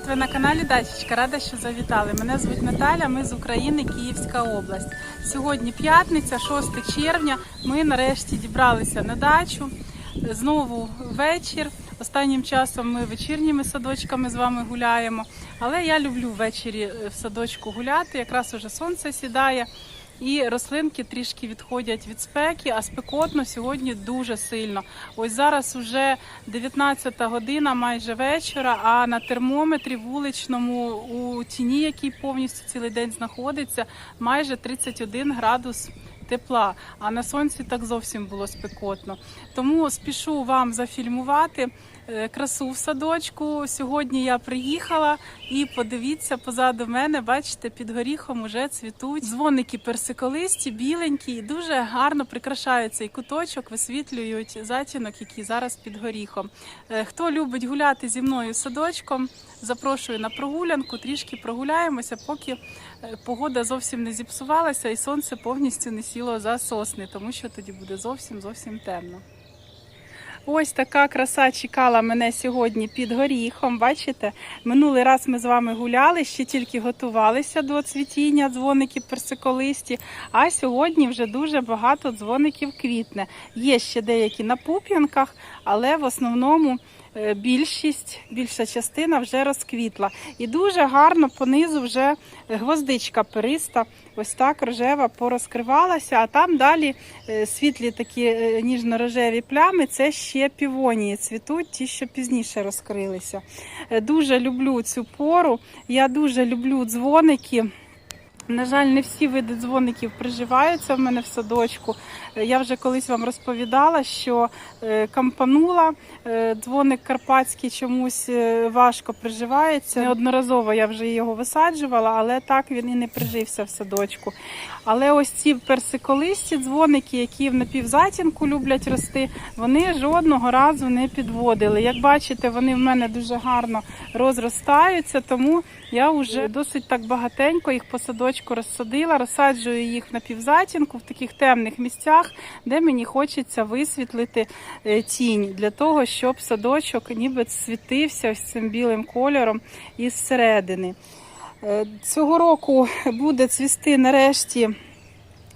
Привіт! Ви на каналі Дачечка. Рада, що завітали. Мене звуть Наталя. Ми з України, Київська область. Сьогодні п'ятниця, 6 червня. Ми нарешті дібралися на дачу. Знову вечір. Останнім часом ми вечірніми садочками з вами гуляємо. Але я люблю ввечері е, в садочку гуляти. Якраз уже сонце сідає. І рослинки трішки відходять від спеки, а спекотно сьогодні дуже сильно. Ось зараз уже 19 година, майже вечора. А на термометрі вуличному у тіні, який повністю цілий день знаходиться, майже 31 градус. Тепла, а на сонці так зовсім було спекотно. Тому спішу вам зафільмувати е, красу в садочку. Сьогодні я приїхала і подивіться позаду мене, бачите, під горіхом уже цвітуть дзвоники персиколисті, біленькі, і дуже гарно прикрашають цей куточок, висвітлюють затінок, який зараз під горіхом. Е, Хто любить гуляти зі мною садочком, запрошую на прогулянку, трішки прогуляємося, поки погода зовсім не зіпсувалася і сонце повністю не сіло за сосни, тому що тоді буде зовсім зовсім темно. Ось така краса чекала мене сьогодні під горіхом. Бачите, минулий раз ми з вами гуляли, ще тільки готувалися до цвітіння дзвоників персиколисті. А сьогодні вже дуже багато дзвоників квітне. Є ще деякі на пуп'янках, але в основному е, більшість, більша частина вже розквітла. І дуже гарно понизу вже гвоздичка периста, ось так рожева порозкривалася, а там далі е, світлі такі е, ніжно-рожеві плями це ще півонії цвітуть, ті, що пізніше розкрилися. Е, Дуже люблю цю пору. Я дуже люблю дзвоники. На жаль, не всі види дзвоників приживаються в мене в садочку. Я вже колись вам розповідала, що е, кампанула, е, дзвоник карпатський чомусь е, важко приживається. Неодноразово я вже його висаджувала, але так він і не прижився в садочку. Але ось ці персиколисті дзвоники, які в напівзатінку люблять рости, вони жодного разу не підводили. Як бачите, вони в мене дуже гарно розростаються, тому я вже досить так багатенько їх по садочку розсадила, розсаджую їх на півзатінку в таких темних місцях, де мені хочеться висвітлити е, тінь для того, щоб садочок ніби світився ось цим білим кольором із середини. Е, Цього року буде цвісти нарешті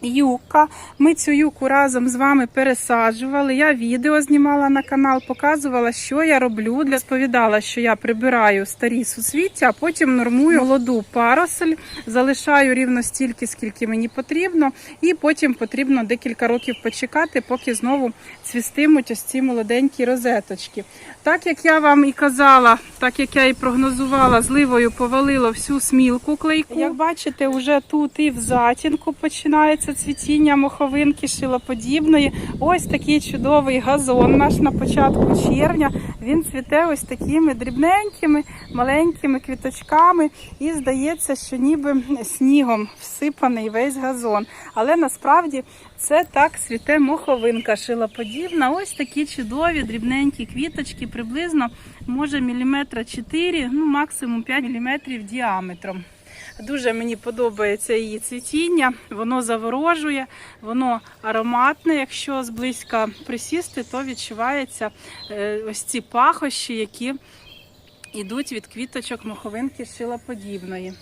юка. Ми цю юку разом з вами пересаджували. Я відео знімала на канал, показувала, що я роблю. Для сповідала, що я прибираю старі суцвіття, а потім нормую молоду паросель, залишаю рівно стільки, скільки мені потрібно, і потім потрібно декілька років почекати, поки знову цвістимуть ось ці молоденькі розеточки. Так як я вам і казала, так як я і прогнозувала, зливою повалило всю смілку клейку. Як бачите, вже тут і в затінку починається цвітіння моховинки шилоподібної. Ось такий чудовий газон наш на початку червня. Він цвіте ось такими дрібненькими, маленькими квіточками. І здається, що ніби снігом всипаний весь газон. Але насправді це так цвіте моховинка шилоподібна. Ось такі чудові дрібненькі квіточки, приблизно може міліметра 4, ну максимум 5 міліметрів діаметром. Дуже мені подобається її цвітіння, воно заворожує, воно ароматне. Якщо зблизька присісти, то відчувається е, ось ці пахощі, які йдуть від квіточок моховинки шилоподібної.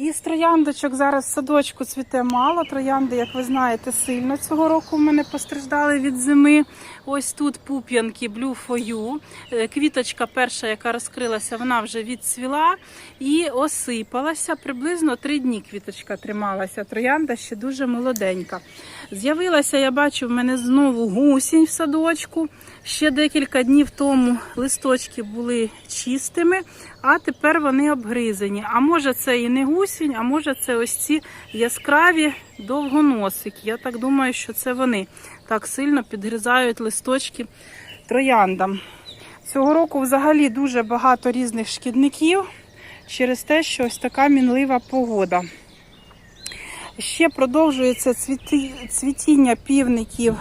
І з трояндочок зараз в садочку цвіте мало. Троянди, як ви знаєте, сильно цього року в мене постраждали від зими. Ось тут пуп'янки Blue for You. Е, Квіточка перша, яка розкрилася, вона вже відцвіла і осипалася. Приблизно три дні квіточка трималася. Троянда ще дуже молоденька. З'явилася, я бачу, в мене знову гусінь в садочку. Ще декілька днів тому листочки були чистими, а тепер вони обгризані. А може це і не гусінь, а може це ось ці яскраві довгоносики. Я так думаю, що це вони так сильно підгризають листочки трояндам. Цього року взагалі дуже багато різних шкідників через те, що ось така мінлива погода. Ще продовжується цвітіння півників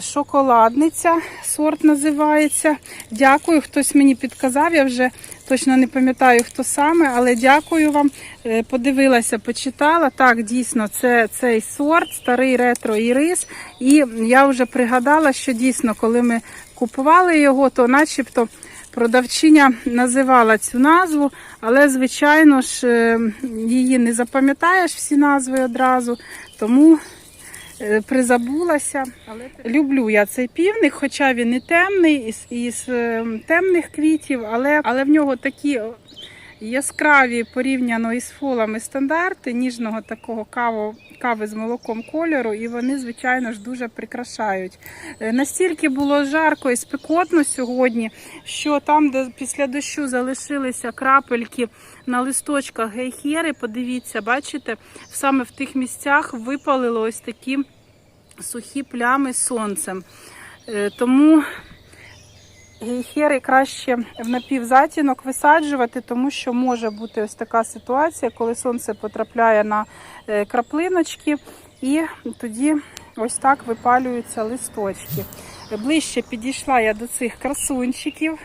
шоколадниця, сорт називається. Дякую, хтось мені підказав. Я вже Точно не пам'ятаю, хто саме, але дякую вам. Е, Подивилася, почитала. Так, дійсно, це цей сорт, старий ретро ірис. І я вже пригадала, що дійсно, коли ми купували його, то начебто продавчиня називала цю назву, але, звичайно ж, е, її не запам'ятаєш всі назви одразу. Тому призабулася. Люблю я цей півник, хоча він і темний, із, із е, темних квітів, але, але в нього такі яскраві порівняно із фолами стандарти ніжного такого каву, кави з молоком кольору, і вони, звичайно ж, дуже прикрашають. Е, Настільки було жарко і спекотно сьогодні, що там, де після дощу залишилися крапельки на листочках гейхери, подивіться, бачите, саме в тих місцях випалило ось такі сухі плями сонцем. Е, Тому гейхери краще в напівзатінок висаджувати, тому що може бути ось така ситуація, коли сонце потрапляє на е, краплиночки, і тоді ось так випалюються листочки. Ближче підійшла я до цих красунчиків.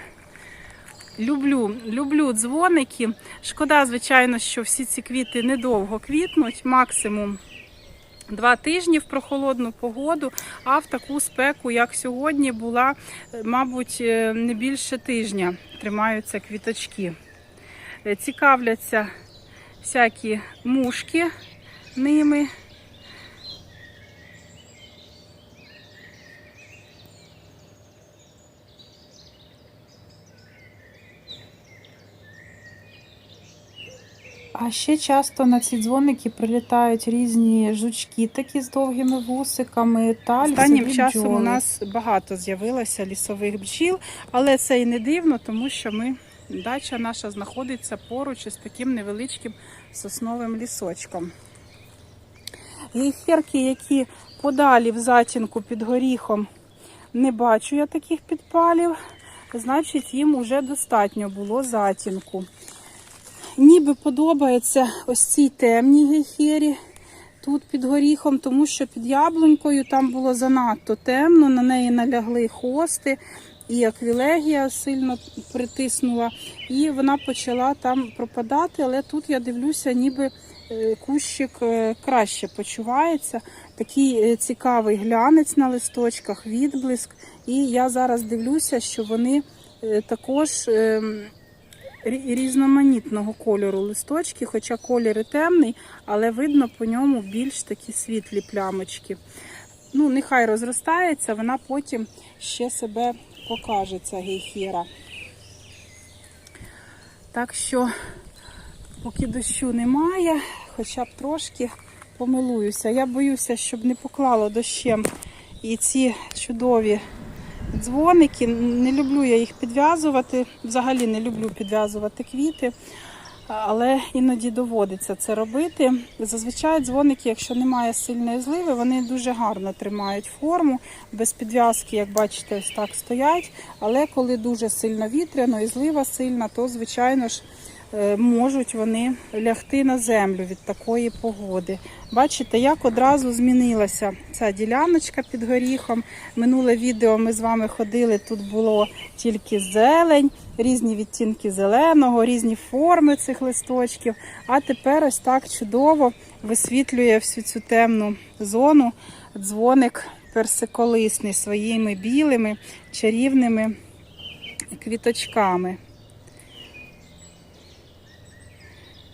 Люблю, люблю дзвоники. Шкода, звичайно, що всі ці квіти недовго квітнуть, максимум два тижні в прохолодну погоду, а в таку спеку, як сьогодні, була, е, мабуть, е, не більше тижня тримаються квіточки. Е, Цікавляться всякі мушки ними. А ще часто на ці дзвоники прилітають різні жучки, такі з довгими вусиками та Останнім лісові часом бджоли. у нас багато з'явилося лісових бджіл, але це і не дивно, тому що ми дача наша знаходиться поруч із таким невеличким сосновим лісочком. Гейхерки, які подалі в затінку під горіхом, не бачу я таких підпалів, значить їм вже достатньо було затінку. Ніби подобається ось цій темній гейхері тут під горіхом, тому що під яблунькою там було занадто темно, на неї налягли хости, і аквілегія сильно притиснула, і вона почала там пропадати. Але тут я дивлюся, ніби е, кущик е, краще почувається. Такий е, цікавий глянець на листочках, відблиск. І я зараз дивлюся, що вони також. Рі- різноманітного кольору листочки, хоча колір і темний, але видно по ньому більш такі світлі плямочки. Ну, нехай розростається, вона потім ще себе покаже, ця гейхера. Так що, поки дощу немає, хоча б трошки помилуюся. Я боюся, щоб не поклало дощем і ці чудові дзвоники. Не люблю я їх підв'язувати. Взагалі не люблю підв'язувати квіти, але іноді доводиться це робити. Зазвичай дзвоники, якщо немає сильної зливи, вони дуже гарно тримають форму. Без підв'язки, як бачите, ось так стоять. Але коли дуже сильно вітряно і злива сильна, то звичайно ж. Е, Можуть вони лягти на землю від такої погоди. Бачите, як одразу змінилася ця діляночка під горіхом. Минуле відео ми з вами ходили. Тут було тільки зелень, різні відтінки зеленого, різні форми цих листочків. А тепер ось так чудово висвітлює всю цю темну зону дзвоник персиколисний своїми білими чарівними квіточками.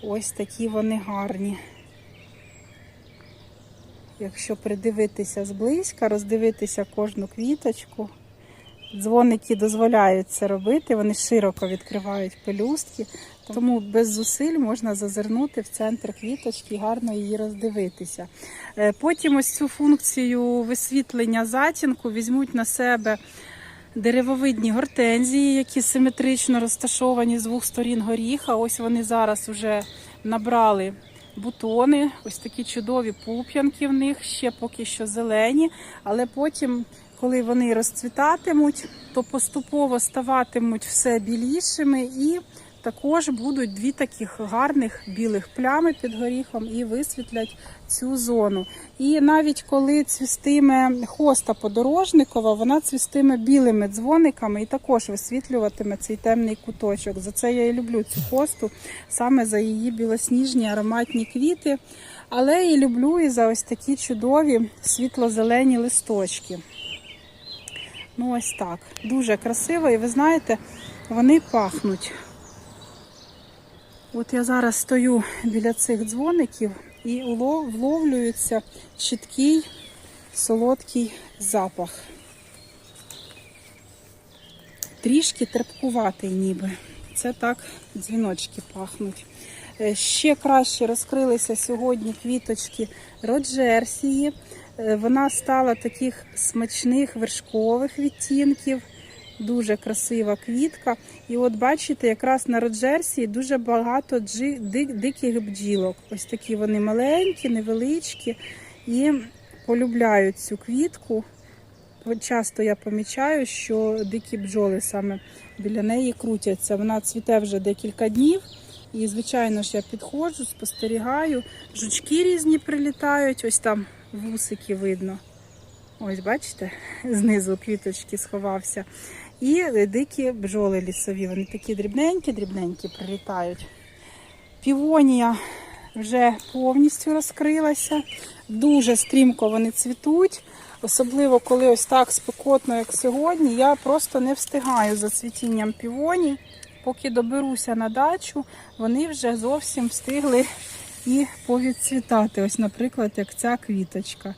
Ось такі вони гарні. Якщо придивитися зблизька, роздивитися кожну квіточку, дзвоники дозволяють це робити, вони широко відкривають пелюстки, тому без зусиль можна зазирнути в центр квіточки і гарно її роздивитися. Е, Потім ось цю функцію висвітлення затінку візьмуть на себе деревовидні гортензії, які симетрично розташовані з двох сторін горіха. Ось вони зараз вже набрали бутони, ось такі чудові пуп'янки в них, ще поки що зелені, але потім. Коли вони розцвітатимуть, то поступово ставатимуть все білішими і також будуть дві таких гарних білих плями під горіхом і висвітлять цю зону. І навіть коли цвістиме хоста подорожникова, вона цвістиме білими дзвониками і також висвітлюватиме цей темний куточок. За це я і люблю цю хосту, саме за її білосніжні ароматні квіти. Але і люблю і за ось такі чудові світло-зелені листочки. Ну, ось так. Дуже красиво, і ви знаєте, вони пахнуть. От я зараз стою біля цих дзвоників і вловлюється чіткий солодкий запах. Трішки терпкуватий ніби. Це так дзвіночки пахнуть. Е, Ще краще розкрилися сьогодні квіточки Роджерсії. Е, Вона стала таких смачних вершкових відтінків. Дуже красива квітка. І от бачите, якраз на Роджерсії дуже багато джи- ди- диких бджілок. Ось такі вони маленькі, невеличкі і полюбляють цю квітку. Часто я помічаю, що дикі бджоли саме біля неї крутяться. Вона цвіте вже декілька днів. І, звичайно ж, я підходжу, спостерігаю. Жучки різні прилітають, ось там вусики видно. Ось, бачите, знизу квіточки сховався. І дикі бджоли лісові. Вони такі дрібненькі, дрібненькі прилітають. Півонія вже повністю розкрилася. Дуже стрімко вони цвітуть. Особливо, коли ось так спекотно, як сьогодні, я просто не встигаю за цвітінням півоній. Поки доберуся на дачу, вони вже зовсім встигли і повідцвітати. Ось, наприклад, як ця квіточка.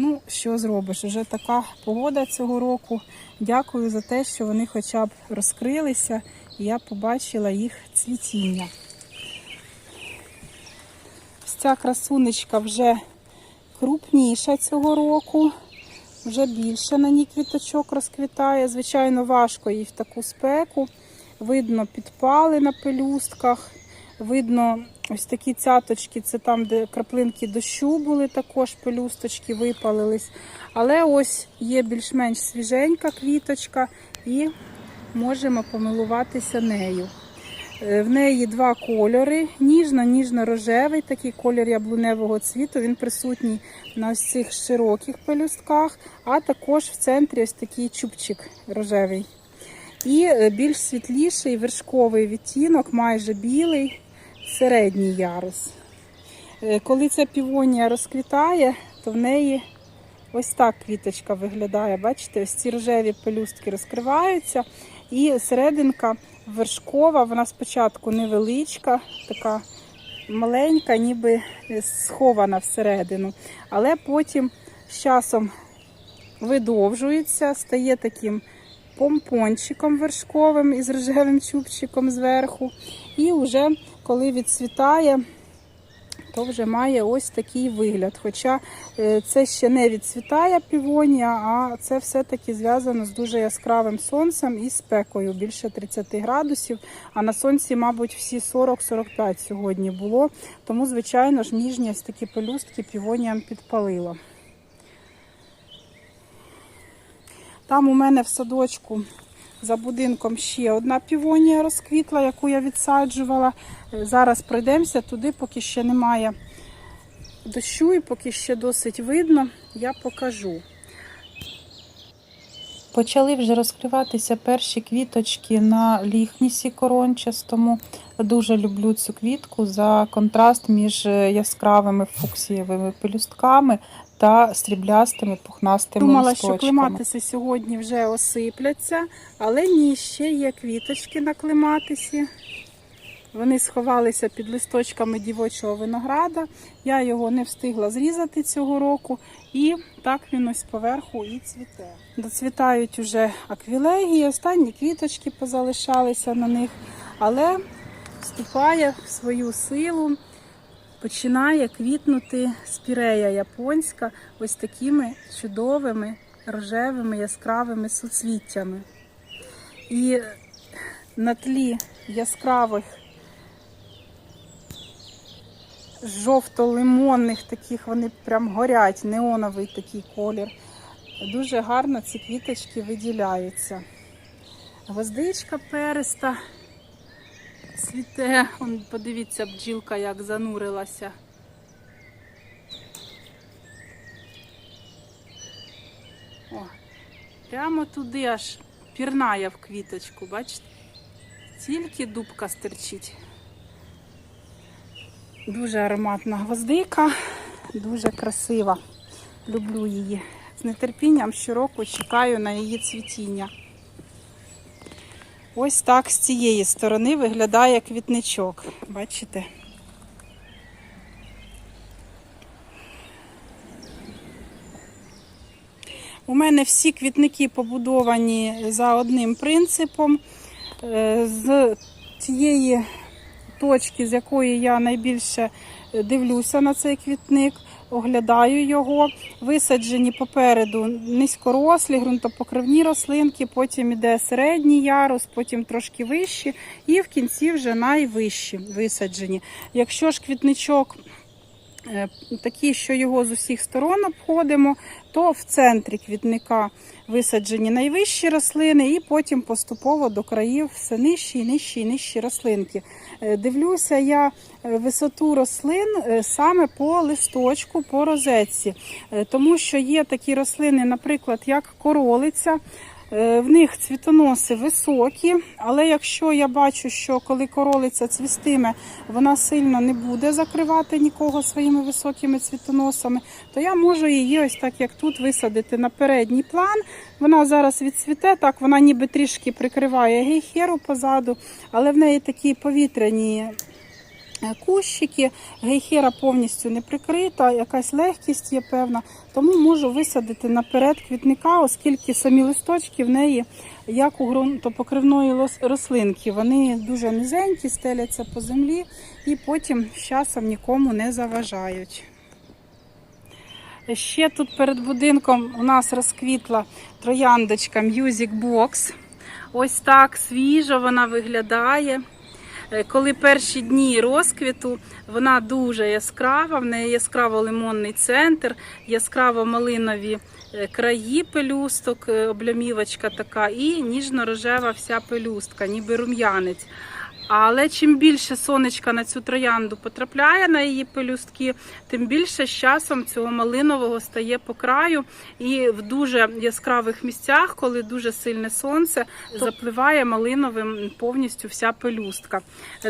Ну, що зробиш? Уже така погода цього року. Дякую за те, що вони хоча б розкрилися, і я побачила їх цвітіння. Ось ця красунечка вже крупніша цього року. Вже більше на ній квіточок розквітає. Звичайно, важко їй в таку спеку. Видно підпали на пелюстках. Видно ось такі цяточки, це там, де краплинки дощу були, також пелюсточки випалились. Але ось є більш-менш свіженька квіточка і можемо помилуватися нею. Е, В неї два кольори: ніжно-ніжно-рожевий, такий колір яблуневого цвіту. Він присутній на ось цих широких пелюстках, а також в центрі ось такий чубчик рожевий. І е, більш світліший вершковий відтінок, майже білий, середній ярус. Е, Коли ця півонія розквітає, то в неї ось так квіточка виглядає. Бачите, ось ці рожеві пелюстки розкриваються, і серединка вершкова, вона спочатку невеличка, така маленька, ніби е, схована всередину. Але потім з часом видовжується, стає таким помпончиком вершковим із рожевим чубчиком зверху. І вже коли відцвітає, то вже має ось такий вигляд. Хоча е, це ще не відцвітає півонія, а це все-таки зв'язано з дуже яскравим сонцем і спекою, більше 30 градусів. А на сонці, мабуть, всі 40-45 сьогодні було. Тому, звичайно ж, ніжні ось такі пелюстки півоніям підпалило. Там у мене в садочку за будинком ще одна півонія розквітла, яку я відсаджувала. Е, Зараз пройдемося туди, поки ще немає дощу і поки ще досить видно, я покажу. Почали вже розкриватися перші квіточки на ліхнісі корончастому. Дуже люблю цю квітку за контраст між яскравими фуксієвими пелюстками та стріблястими пухнастими Думала, листочками. що клематиси сьогодні вже осипляться, але ні, ще є квіточки на клематисі. Вони сховалися під листочками дівочого винограда. Я його не встигла зрізати цього року, і так він ось поверху і цвіте. Доцвітають уже аквілегії, останні квіточки позалишалися на них, але вступає в свою силу починає квітнути спірея японська ось такими чудовими рожевими яскравими суцвіттями. І на тлі яскравих жовто-лимонних таких, вони прям горять, неоновий такий колір. Дуже гарно ці квіточки виділяються. Гвоздичка переста. Цвіте, Он, подивіться, бджілка як занурилася. О, прямо туди аж пірнає в квіточку, бачите? Тільки дубка стерчить. Дуже ароматна гвоздика, дуже красива. Люблю її. З нетерпінням щороку чекаю на її цвітіння. Ось так з цієї сторони виглядає квітничок. Бачите? У мене всі квітники побудовані за одним принципом. Е, З цієї точки, з якої я найбільше дивлюся на цей квітник, оглядаю його. Висаджені попереду низькорослі, ґрунтопокривні рослинки, потім іде середній ярус, потім трошки вищі, і в кінці вже найвищі висаджені. Якщо ж квітничок е, такий, що його з усіх сторон обходимо, то в центрі квітника висаджені найвищі рослини, і потім поступово до країв все нижчі, нижчі, і нижчі рослинки. Е, Дивлюся я е, висоту рослин е, саме по листочку, по розетці, тому що є такі рослини, наприклад, як королиця. Е, В них цвітоноси високі, але якщо я бачу, що коли королиця цвістиме, вона сильно не буде закривати нікого своїми високими цвітоносами, то я можу її ось так, як тут, висадити на передній план. Вона зараз відцвіте, так вона ніби трішки прикриває гейхеру позаду, але в неї такі повітряні кущики, гейхера повністю не прикрита, якась легкість є певна, тому можу висадити наперед квітника, оскільки самі листочки в неї, як у ґрунтопокривної рослинки, вони дуже низенькі, стеляться по землі і потім з часом нікому не заважають. Ще тут перед будинком у нас розквітла трояндочка Music Box. Ось так свіжо вона виглядає. Е, Коли перші дні розквіту, вона дуже яскрава, в неї яскраво лимонний центр, яскраво малинові е, краї пелюсток, е, облямівочка така, і ніжно-рожева вся пелюстка, ніби рум'янець. Але чим більше сонечка на цю троянду потрапляє на її пелюстки, тим більше з часом цього малинового стає по краю. І в дуже яскравих місцях, коли дуже сильне сонце, запливає малиновим повністю вся пелюстка.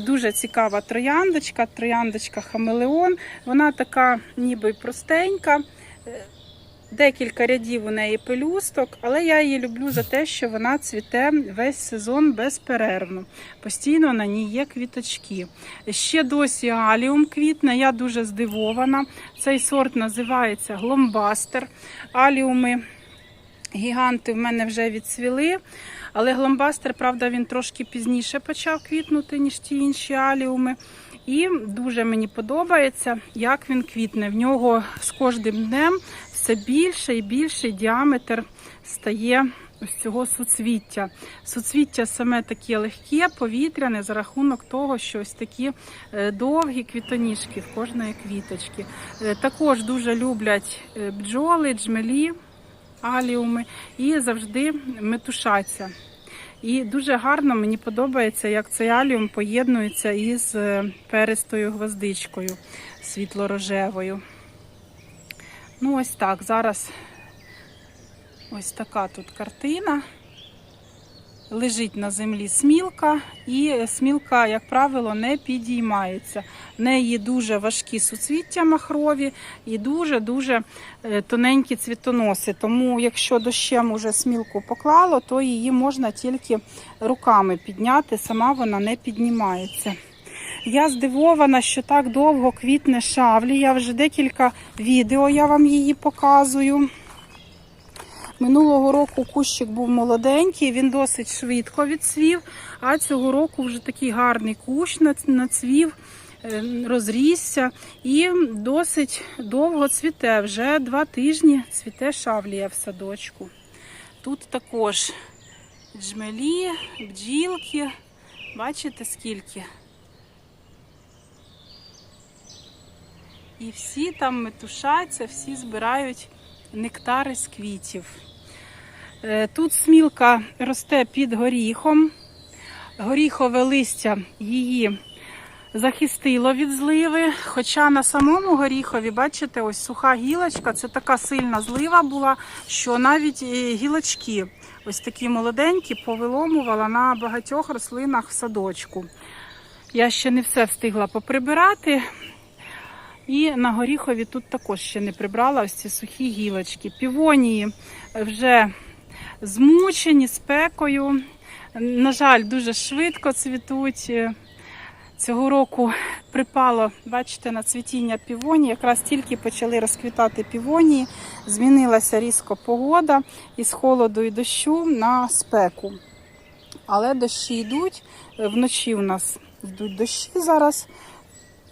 Дуже цікава трояндочка, трояндочка хамелеон. Вона така ніби простенька. Декілька рядів у неї пелюсток, але я її люблю за те, що вона цвіте весь сезон безперервно. Постійно на ній є квіточки. Ще досі аліум квітне, я дуже здивована. Цей сорт називається гломбастер. Аліуми гіганти в мене вже відцвіли. Але гломбастер, правда, він трошки пізніше почав квітнути, ніж ті інші аліуми. І дуже мені подобається, як він квітне. В нього з кожним днем все більше і більший діаметр стає ось цього суцвіття. Суцвіття саме таке легке, повітряне за рахунок того, що ось такі е, довгі квітоніжки в кожної квіточки. Е, Також дуже люблять е, бджоли, джмелі, аліуми і завжди метушаться. І дуже гарно мені подобається, як цей аліум поєднується із перистою гвоздичкою світло-рожевою. Ну, ось так. Зараз ось така тут картина. Лежить на землі смілка, і смілка, як правило, не підіймається. В неї дуже важкі суцвіття махрові і дуже-дуже е, тоненькі цвітоноси. Тому, якщо дощем уже смілку поклало, то її можна тільки руками підняти, сама вона не піднімається. Я здивована, що так довго квітне шавлі. Я вже декілька відео я вам її показую. Минулого року кущик був молоденький, він досить швидко відцвів, а цього року вже такий гарний кущ нацвів, е, розрісся і досить довго цвіте. Вже два тижні цвіте шавлія в садочку. Тут також джмелі, бджілки. Бачите скільки? І всі там метушаться, всі збирають нектари з квітів. Е, Тут смілка росте під горіхом. Горіхове листя її захистило від зливи. Хоча на самому горіхові, бачите, ось суха гілочка, це така сильна злива була, що навіть е, гілочки, ось такі молоденькі, повиломувала на багатьох рослинах в садочку. Я ще не все встигла поприбирати. І на горіхові тут також ще не прибрала ось ці сухі гілочки. Півонії вже змучені спекою. На жаль, дуже швидко цвітуть. Цього року припало, бачите, на цвітіння півонії. Якраз тільки почали розквітати півонії. Змінилася різко погода із холоду і дощу на спеку. Але дощі йдуть. Вночі у нас йдуть дощі зараз.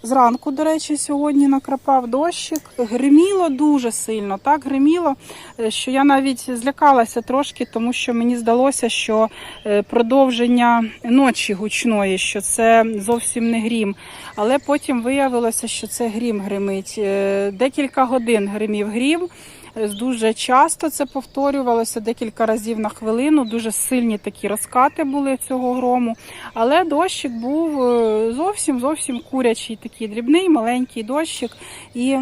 Зранку, до речі, сьогодні накрапав дощик. Гриміло дуже сильно, так гриміло, е, що я навіть злякалася трошки, тому що мені здалося, що е, продовження ночі гучної, що це зовсім не грім. Але потім виявилося, що це грім гримить. Е, Декілька годин гримів грім. Дуже часто це повторювалося декілька разів на хвилину. Дуже сильні такі розкати були цього грому. Але дощик був е, зовсім зовсім курячий, такий дрібний, маленький дощик, і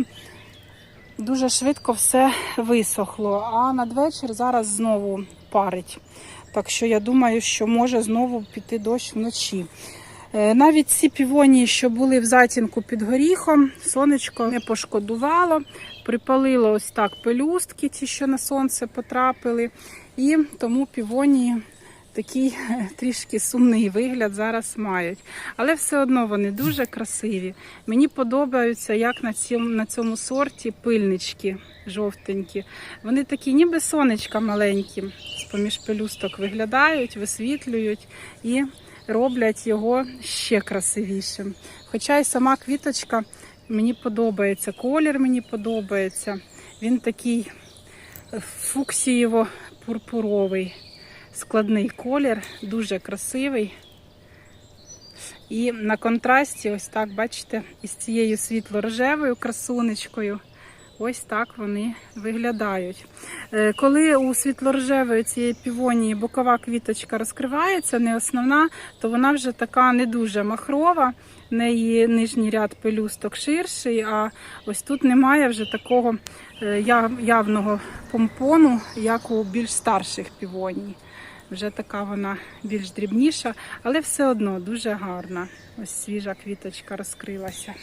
дуже швидко все висохло. А надвечір зараз знову парить. Так що я думаю, що може знову піти дощ вночі. Е, Навіть ці півонії, що були в затінку під горіхом, сонечко не пошкодувало, припалило ось так пелюстки, ті, що на сонце потрапили, і тому півонії такий е, трішки сумний вигляд зараз мають. Але все одно вони дуже красиві. Мені подобаються, як на цьому, на цьому сорті пильнички жовтенькі. Вони такі, ніби сонечка маленькі, з-поміж пелюсток виглядають, висвітлюють і роблять його ще красивішим. Хоча й сама квіточка мені подобається, колір мені подобається. Він такий фуксієво-пурпуровий, складний колір, дуже красивий. І на контрасті, ось так, бачите, із цією світло-рожевою красунечкою. Ось так вони виглядають. Е, Коли у світло-рожевої цієї півонії бокова квіточка розкривається, не основна, то вона вже така не дуже махрова. В неї нижній ряд пелюсток ширший, а ось тут немає вже такого е, явного помпону, як у більш старших півоній. Вже така вона більш дрібніша, але все одно дуже гарна. Ось свіжа квіточка розкрилася.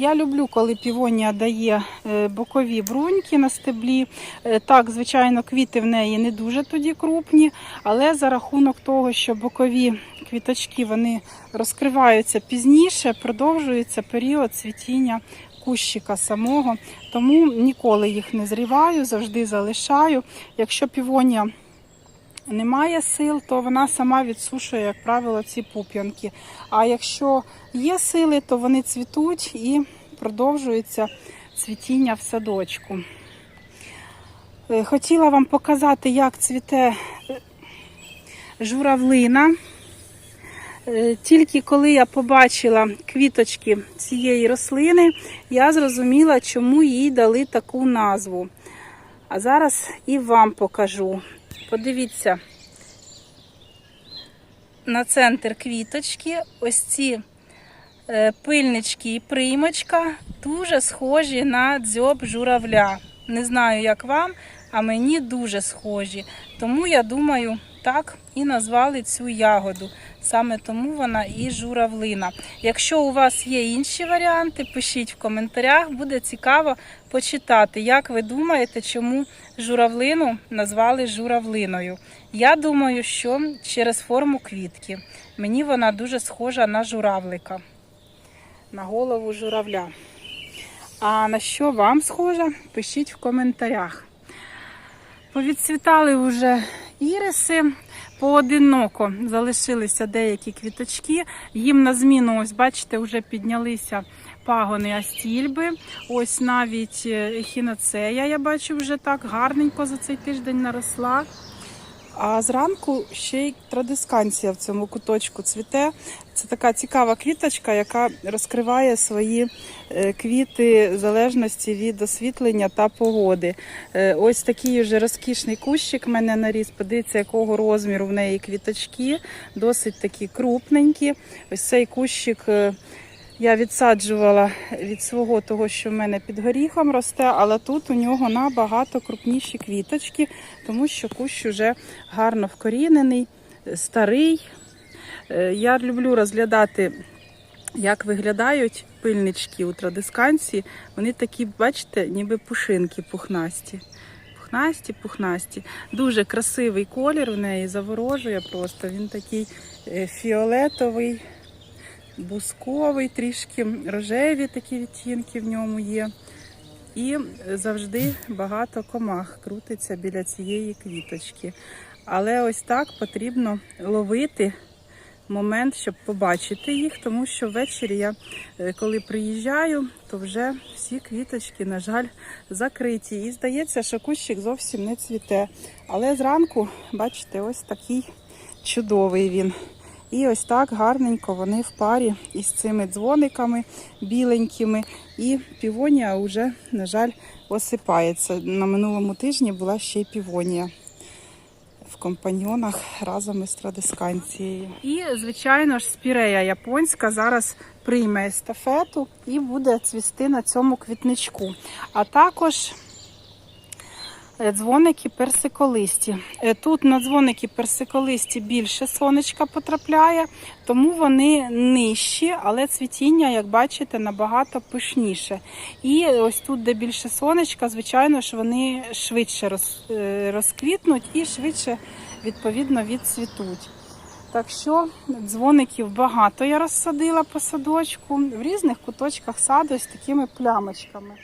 Я люблю, коли півонія дає е, бокові бруньки на стеблі. Е, Так, звичайно, квіти в неї не дуже тоді крупні, але за рахунок того, що бокові квіточки вони розкриваються пізніше, продовжується період цвітіння кущика самого. Тому ніколи їх не зріваю, завжди залишаю. Якщо півонія немає сил, то вона сама відсушує, як правило, ці пуп'янки. А якщо є сили, то вони цвітуть і продовжується цвітіння в садочку. Е, Хотіла вам показати, як цвіте е, журавлина. Е, Тільки коли я побачила квіточки цієї рослини, я зрозуміла, чому їй дали таку назву. А зараз і вам покажу. Подивіться на центр квіточки. Ось ці е, пильнички і приймочка дуже схожі на дзьоб журавля. Не знаю, як вам, а мені дуже схожі. Тому я думаю, так і назвали цю ягоду. Саме тому вона і журавлина. Якщо у вас є інші варіанти, пишіть в коментарях, буде цікаво почитати, як ви думаєте, чому журавлину назвали журавлиною. Я думаю, що через форму квітки. Мені вона дуже схожа на журавлика, на голову журавля. А на що вам схожа? Пишіть в коментарях. Повідцвітали вже іриси. Поодиноко залишилися деякі квіточки. Їм на зміну, ось бачите, вже піднялися пагони астільби. Ось навіть е, ехіноцея, я бачу, вже так гарненько за цей тиждень наросла. А зранку ще й традисканція в цьому куточку цвіте. Це така цікава квіточка, яка розкриває свої е, квіти в залежності від освітлення та погоди. Е, Ось такий вже розкішний кущик в мене наріс. Подивіться, якого розміру в неї квіточки, досить такі крупненькі. Ось цей кущик. Я відсаджувала від свого того, що в мене під горіхом росте, але тут у нього набагато крупніші квіточки, тому що кущ вже гарно вкорінений, старий. Е, Я люблю розглядати, як виглядають пильнички у традисканції. Вони такі, бачите, ніби пушинки пухнасті. Пухнасті, пухнасті. Дуже красивий колір в неї заворожує просто. Він такий е, фіолетовий, бусковий, трішки рожеві такі відтінки в ньому є. І завжди багато комах крутиться біля цієї квіточки. Але ось так потрібно ловити момент, щоб побачити їх, тому що ввечері я, е, коли приїжджаю, то вже всі квіточки, на жаль, закриті. І здається, що кущик зовсім не цвіте. Але зранку, бачите, ось такий чудовий він. І ось так гарненько вони в парі із цими дзвониками біленькими. І півонія вже, на жаль, осипається. На минулому тижні була ще й півонія в компаньйонах разом із традисканцією. І, звичайно ж, спірея японська зараз прийме естафету і буде цвісти на цьому квітничку. А також дзвоники персиколисті. Е, Тут на дзвоники персиколисті більше сонечка потрапляє, тому вони нижчі, але цвітіння, як бачите, набагато пишніше. І ось тут, де більше сонечка, звичайно ж, вони швидше е, розквітнуть і швидше відповідно відцвітуть. Так що дзвоників багато я розсадила по садочку в різних куточках саду з такими плямочками.